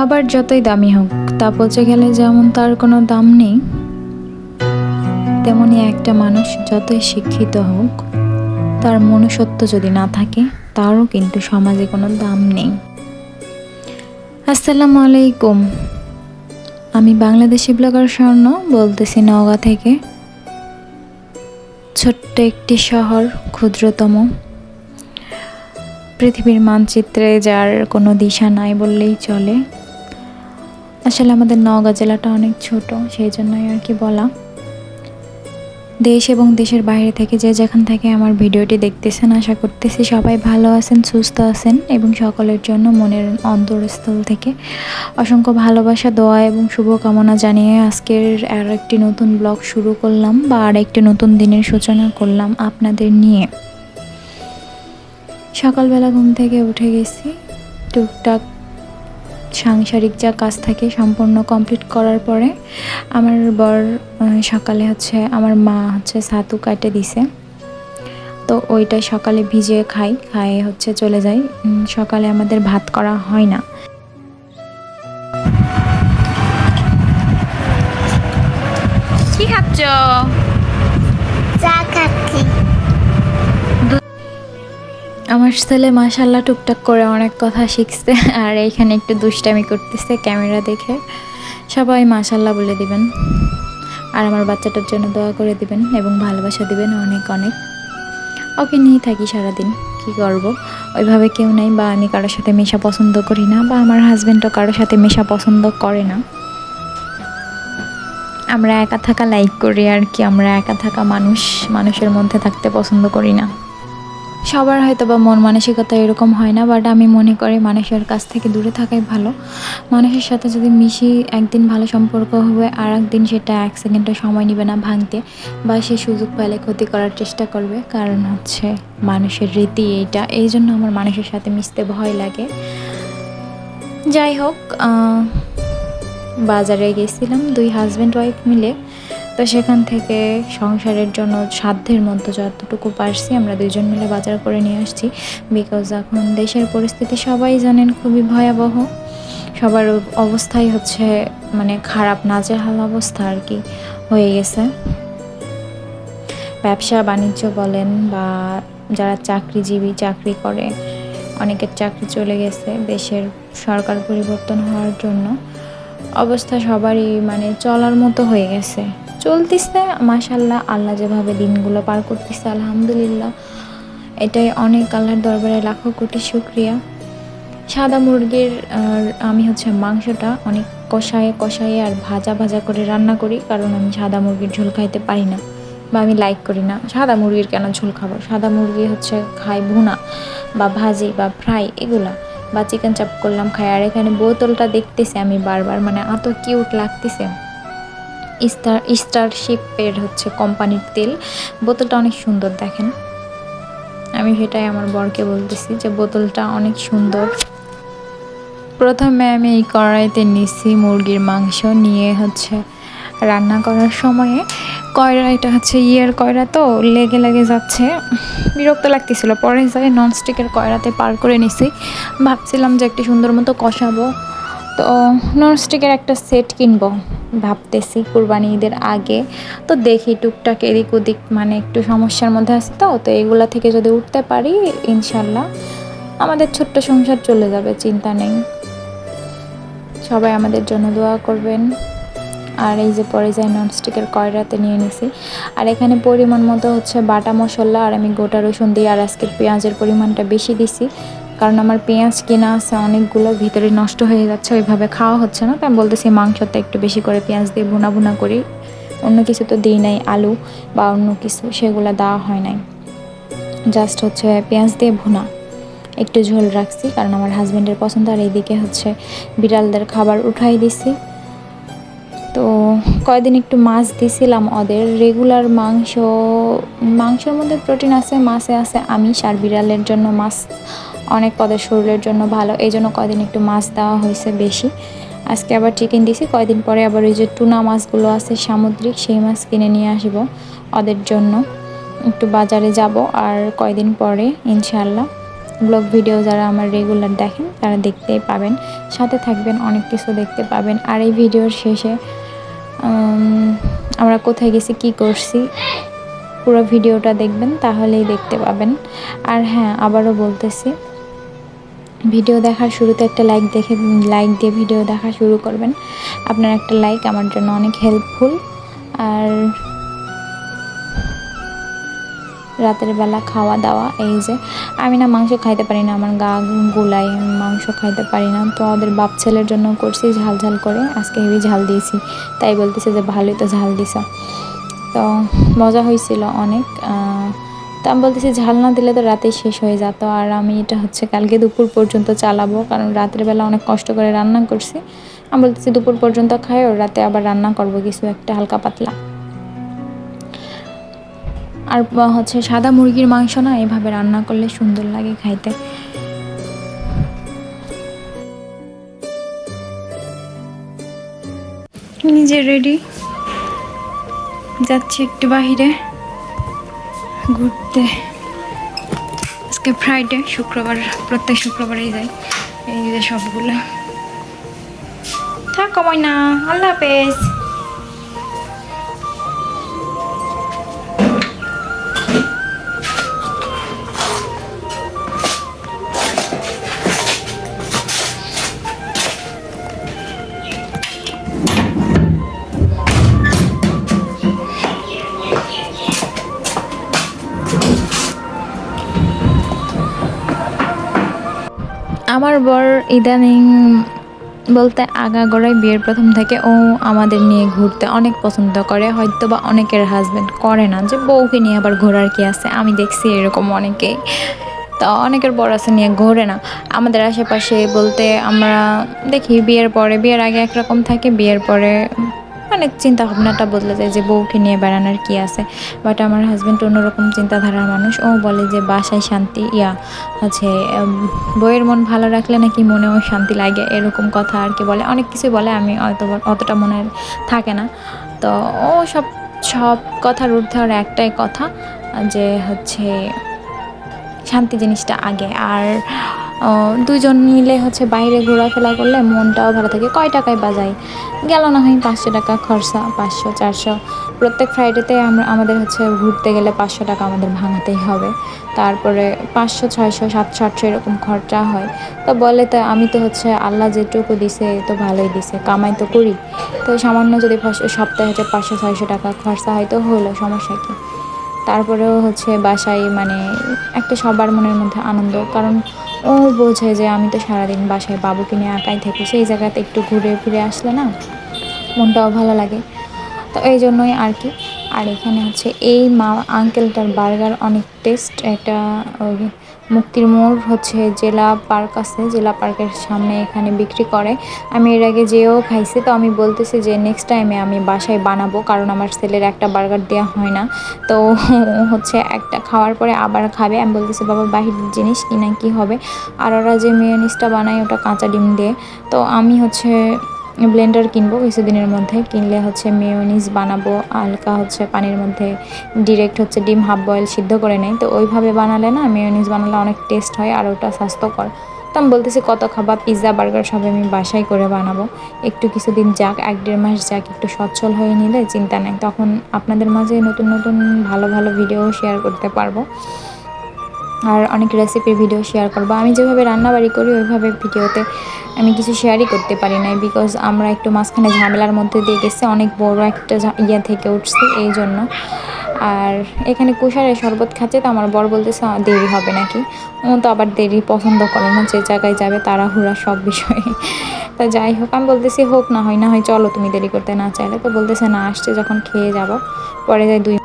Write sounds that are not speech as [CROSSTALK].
খাবার যতই দামি হোক, তা পচে গেলে যেমন তার কোনো দাম নেই, তেমনি একটা মানুষ যতই শিক্ষিত হোক, তার মনুষ্যত্ব যদি না থাকে, তারও কিন্তু সমাজে কোনো দাম নেই। আসসালামু আলাইকুম। আমি বাংলাদেশি ব্লগার স্বর্ণ বলতেছি নওগাঁ থেকে। ছোট্ট একটি শহর, ক্ষুদ্রতম। পৃথিবীর মানচিত্রে যার কোনো দিশা নাই বললেই চলে। আসলে আমাদের নওগাঁ জেলাটা অনেক ছোট, সেই জন্যই আর কি বলা। দেশ এবং দেশের বাইরে থেকে যে যেখান থেকে আমার ভিডিওটি দেখতেছেন, আশা করতেছি সবাই ভালো আছেন, সুস্থ আছেন এবং সকলের জন্য মনের অন্তরস্থল থেকে অসংখ্য ভালোবাসা, দোয়া এবং শুভকামনা জানিয়ে আজকের আর একটি নতুন ব্লগ শুরু করলাম বা আর একটি নতুন দিনের সূচনা করলাম আপনাদের নিয়ে। সকালবেলা ঘুম থেকে উঠে গেছি, টুকটাক সাংসারিক যা কাজ থাকে সম্পূর্ণ কমপ্লিট করার পরে আমার বর সকালে হচ্ছে আমার মা হচ্ছে সাতু কাটে দিছে। তো ওইটা সকালে ভিজে খাই খাই হচ্ছে চলে যাই। সকালে আমাদের ভাত করা হয় না। আমার ছেলে মাশাল্লাহ টুকটাক করে অনেক কথা শিখছে, আর এইখানে একটু দুষ্টামি করতেছে ক্যামেরা দেখে। সবাই মাশাল্লাহ বলে দিবেন। আর আমার বাচ্চাটার জন্য দোয়া করে দিবেন এবং ভালোবাসা দিবেন অনেক অনেক। ওকে নিয়ে থাকি সারাদিন, কি করব? ওইভাবে কেউ নাই বা আমি কারোর সাথে মেশা পছন্দ করি না বা আমার হাজব্যান্ডও কারোর সাথে মেশা পছন্দ করে না। আমরা একা থাকা লাইক করি আর কি, আমরা একা থাকা মানুষ, মানুষের মধ্যে থাকতে পছন্দ করি না। সবার হয়তো বা মন মানসিকতা এরকম হয় না বাট আমি মনে করি মানুষের কাছ থেকে দূরে থাকাই ভালো। মানুষের সাথে যদি মিশি, একদিন ভালো সম্পর্ক হবে আর একদিন সেটা এক সেকেন্ডও সময় নেবে না ভাঙতে, বা সে সুযোগ পেলে ক্ষতি করার চেষ্টা করবে। কারণ হচ্ছে মানুষের রীতি এইটা, এই জন্য আমার মানুষের সাথে মিশতে ভয় লাগে। যাই হোক বাজারে গেছিলাম, দুই হাজব্যান্ড ওয়াইফ মিলে। তো সেখান থেকে সংসারের জন্য সাধ্যের মধ্যে যতটুকু পারছি আমরা দুজন মিলে বাজার করে নিয়ে আসছি। বিকজ এখন দেশের পরিস্থিতি সবাই জানেন খুবই ভয়াবহ। সবার অবস্থাই হচ্ছে মানে খারাপ, নাজেহাল অবস্থা আর কি হয়ে গেছে। ব্যবসা বাণিজ্য বলেন বা যারা চাকরিজীবী চাকরি করে, অনেকের চাকরি চলে গেছে, দেশের সরকার পরিবর্তন হওয়ার জন্য। অবস্থা সবারই মানে চলার মতো হয়ে গেছে। চলতেছে মাশাল্লাহ আল্লাহ যেভাবে দিনগুলো পার করতেছে, আলহামদুলিল্লাহ। এটাই অনেক আল্লাহর দরবারে লাখো কোটি শুক্রিয়া। সাদা মুরগির আমি হচ্ছে মাংসটা অনেক কষায়ে কষায়ে আর ভাজা ভাজা করে রান্না করি, কারণ আমি সাদা মুরগির ঝোল খাইতে পারি না বা আমি লাইক করি না। সাদা মুরগির কেন ঝোল খাব? সাদা মুরগি হচ্ছে খাই ভুনা বা ভাজি বা ফ্রাই, এগুলা। বা চিকেন চাপ করলাম, খাই। আর এখানে বোতলটা দেখতেছি আমি বারবার মানে এত কিউট লাগতেছে। স্টার স্টারশিপের হচ্ছে কোম্পানির তেল। বোতলটা অনেক সুন্দর, দেখেন। আমি সেটাই আমার বরকে বলতেছি যে বোতলটা অনেক সুন্দর। প্রথমে আমি এই কড়াইতে নিছি মুরগির মাংস, নিয়ে হচ্ছে রান্না করার সময়ে কয়রা এটা হচ্ছে ইয়ের কয়রা তো, লেগে লেগে যাচ্ছে। বিরক্ত লাগতেছিল, পরে যাই ননস্টিকের কয়রাতে পার করে নিছি। ভাবছিলাম যে একটি সুন্দর মতো কষাবো। তো ননস্টিকের একটা সেট কিনবো। ভাবতেছি কুরবানি ঈদের আগে। তো দেখি টুকটাক এদিক ওদিক মানে একটু সমস্যার মধ্যে আছে তো তো এগুলা থেকে যদি উঠতে পারি, ইনশাল্লাহ আমাদের ছোট্ট সংসার চলে যাবে, চিন্তা নেই। সবাই আমাদের জন্য দোয়া করবেন। আর এই যে পরে যায় ননস্টিকের কয়রাতে নিয়ে নিছি। আর এখানে পরিমাণ মতো হচ্ছে বাটা মশলা, আর আমি গোটা রসুন দিয়ে আর আজকে পেঁয়াজের পরিমাণটা বেশি দিছি। কারণ আমার পেঁয়াজ কেনা আছে, অনেকগুলো ভিতরে নষ্ট হয়ে যাচ্ছে, ওইভাবে খাওয়া হচ্ছে না। তাই বলতেছি মাংসতে একটু বেশি করে পেঁয়াজ দিয়ে ভুনা ভুনা করি। অন্য কিছু তো দিই নাই, আলু বা অন্য কিছু, সেগুলো দেওয়া হয় নাই। জাস্ট হচ্ছে পেঁয়াজ দিয়ে ভুনা। একটু ঝোল রাখছি, কারণ আমার হাজব্যান্ডের পছন্দ, আর এইদিকে হচ্ছে বিড়ালদের খাবার উঠাই দিছি। তো কয়দিন একটু মাছ দিছিলাম ওদের। রেগুলার মাংস, মাংসের মধ্যে প্রোটিন আছে, মাছে আছে, আমিষ, আর বিড়ালের জন্য মাছ অনেক ওদের শরীরের জন্য ভালো। এই জন্য কয়দিন একটু মাছ দেওয়া হয়েছে বেশি। আজকে আবার চিকেন দিছি, কয়দিন পরে আবার ওই যে টুনা মাছগুলো আছে সামুদ্রিক, সেই মাছ কিনে নিয়ে আসব ওদের জন্য। একটু বাজারে যাব আর কয়দিন পরে ইনশাল্লাহ ব্লগ ভিডিও যারা আমার রেগুলার দেখেন, তারা দেখতেই পাবেন। সাথে থাকবেন, অনেক কিছু দেখতে পাবেন। আর এই ভিডিওর শেষে আমরা কোথায় গেছি, কি করছি, পুরো ভিডিওটা দেখবেন, তাহলেই দেখতে পাবেন। আর হ্যাঁ আবারও বলতেছি ভিডিও দেখার শুরুতে একটা লাইক দেখে লাইক দিয়ে ভিডিও দেখা শুরু করবেন। আপনার একটা লাইক আমার জন্য অনেক হেল্পফুল আর রাতের বেলা খাওয়া দাওয়া, এই যে। আমি না মাংস খাইতে পারি না, আমার গা গুলাই মাংস খাইতে পারি না। তো ওদের বাপ ছেলের জন্য করছি ঝাল ঝাল করে। আজকে হেভি ঝাল দিয়েছি। তাই বলতেছে যে ভালোই তো ঝাল দিছ। তো মজা হয়েছিল অনেক। তো আমি বলতেছি, ঝাল না দিলে তো রাতেই শেষ হয়ে যেত। আর আমি এটা হচ্ছে কালকে দুপুর পর্যন্ত চালাবো, কারণ রাতের বেলা অনেক কষ্ট করে রান্না করছি। আমি বলতেছি, দুপুর পর্যন্ত খাই ওর রাতে আবার রান্না করব কিছু একটা হালকা পাতলা। আর হচ্ছে সাদা মুরগির মাংস না, এভাবে রান্না করলে সুন্দর লাগে খাইতে। নিজে রেডি যাচ্ছি একটু বাহিরে। ঘুরতে। আজকে ফ্রাইডে শুক্রবার, প্রত্যেক শুক্রবারেই যাই। এই যে সবগুলো। থাক কমাই না আল্লাহ হাফেজ। আমার বর ইদানিং বলতে আগাগোড়াই বিয়ের প্রথম থেকে ও আমাদের নিয়ে ঘুরতে অনেক পছন্দ করে হয়তো বা অনেকের হাজব্যান্ড করে না যে বউকে নিয়ে আবার ঘোরার কি আছে। আমি দেখছি এরকম অনেকেই। তো অনেকের বর আছে নিয়ে ঘোরে না। আমাদের আশেপাশে বলতে আমরা দেখি বিয়ের পরে, বিয়ের আগে একরকম থাকে, বিয়ের পরে মানে চিন্তা ভাবনাটা বদলে যায় যে বউকে নিয়ে বেড়ানোর কি আছে? বাট আমার হাজব্যান্ড অন্যরকম চিন্তাধারার মানুষ। ও বলে যে বাসায় শান্তি, ইয়া, হচ্ছে বইয়ের মন ভালো রাখলে নাকি মনেও শান্তি লাগে, এরকম কথা আর কি বলে। অনেক কিছু বলে, আমি অত অতটা মনে থাকে না। তো ও সব সব কথার ঊর্ধ্বে ওর একটাই কথা, যে হচ্ছে শান্তি জিনিসটা আগে। আর দুজন মিলে হচ্ছে বাইরে ঘোরাফেরা করলে মনটাও ভালো থাকে। কয় টাকায় বাজাই গেল না হয় পাঁচশো টাকা খরচা, পাঁচশো, চারশো। প্রত্যেক ফ্রাইডেতে আমরা, আমাদের হচ্ছে ঘুরতে গেলে পাঁচশো টাকা আমাদের ভাঙাতেই হবে। তারপরে পাঁচশো, ছয়শো, সাতশো, আটশো এরকম খরচা হয়। তো বলে তো আমি তো হচ্ছে আল্লাহ যেটুকু দিছে তো ভালোই দিছে, কামাই তো করি। তো সামান্য যদি সপ্তাহে হচ্ছে পাঁচশো, ছয়শো টাকা খরচা হয় তো হলো, সমস্যা কী? তারপরেও হচ্ছে বাসায় মানে একটা সবার মনের মধ্যে আনন্দ, কারণ ও বোঝে যে আমি তো সারাদিন বাসায় বাবুকে নিয়ে একাই থাকি, সেই জায়গাতে একটু ঘুরে ফিরে আসলে না মনটাও ভালো লাগে। তো এই জন্যই আর কি। আর এখানে হচ্ছে এই মা আঙ্কেলটার বার্গার অনেক টেস্ট একটা মুক্তির মোড় হচ্ছে জেলা পার্ক আছে, জেলা পার্কের সামনে এখানে বিক্রি করে। আমি এর আগে যেও খাইছি, তো আমি বলতেছি যে নেক্সট টাইমে আমি বাসায় বানাবো, কারণ আমার ছেলের একটা বার্গার দেওয়া হয় না। তো হচ্ছে একটা খাওয়ার পরে আবার খাবে। আমি বলতেছি, বাবা, বাহিরের জিনিস কি না কি হবে? আর ওরা যে মেয়নিসটা বানায়, ওটা কাঁচা ডিম দিয়ে। তো আমি হচ্ছে ব্লেন্ডার কিনবো কিছুদিনের মধ্যে। কিনলে হচ্ছে মেয়োনিজ বানাবো, হালকা হচ্ছে পানির মধ্যে ডিরেক্ট হচ্ছে ডিম হাফ বয়েল সিদ্ধ করে নেই। তো ওইভাবে বানালে না মেয়োনিজ বানালে অনেক টেস্ট হয় আর ওটা স্বাস্থ্যকর। তো আমি বলতেছি কত খাবার পিৎজা বার্গার সব আমি বাসায় করে বানাবো। একটু কিছুদিন যাক, এক দেড় মাস যাক, একটু সচ্ছল হয়ে নিলে চিন্তা নেই। তখন আপনাদের মাঝে নতুন নতুন ভালো ভালো ভিডিও শেয়ার করতে পারব। আর অনেক রেসিপির ভিডিও শেয়ার করব। আমি যেভাবে রান্নাবাড়ি করি, ওইভাবে ভিডিওতে আমি কিছু শেয়ারই করতে পারি নাই বিকজ আমরা একটু মাঝখানে ঝামেলার মধ্যে দিয়ে গেছি, অনেক বড় একটা ইয়া থেকে উঠছে এই জন্য। আর এখানে কুষারে শরবত খাচ্ছে, তো আমার বর বলতেছে দেরি হবে নাকি? ও তো আবার দেরি পছন্দ করে না, যে জায়গায় যাবে, তাড়াহুড়া সব বিষয়ে। [LAUGHS] তো যাই হোক, আমি বলতেছি, হোক, না হয় না হয়, চলো, তুমি দেরি করতে না চাইলে। তো বলতেছে, না, আসছে যখন, খেয়ে যাব। পরে যাই দুই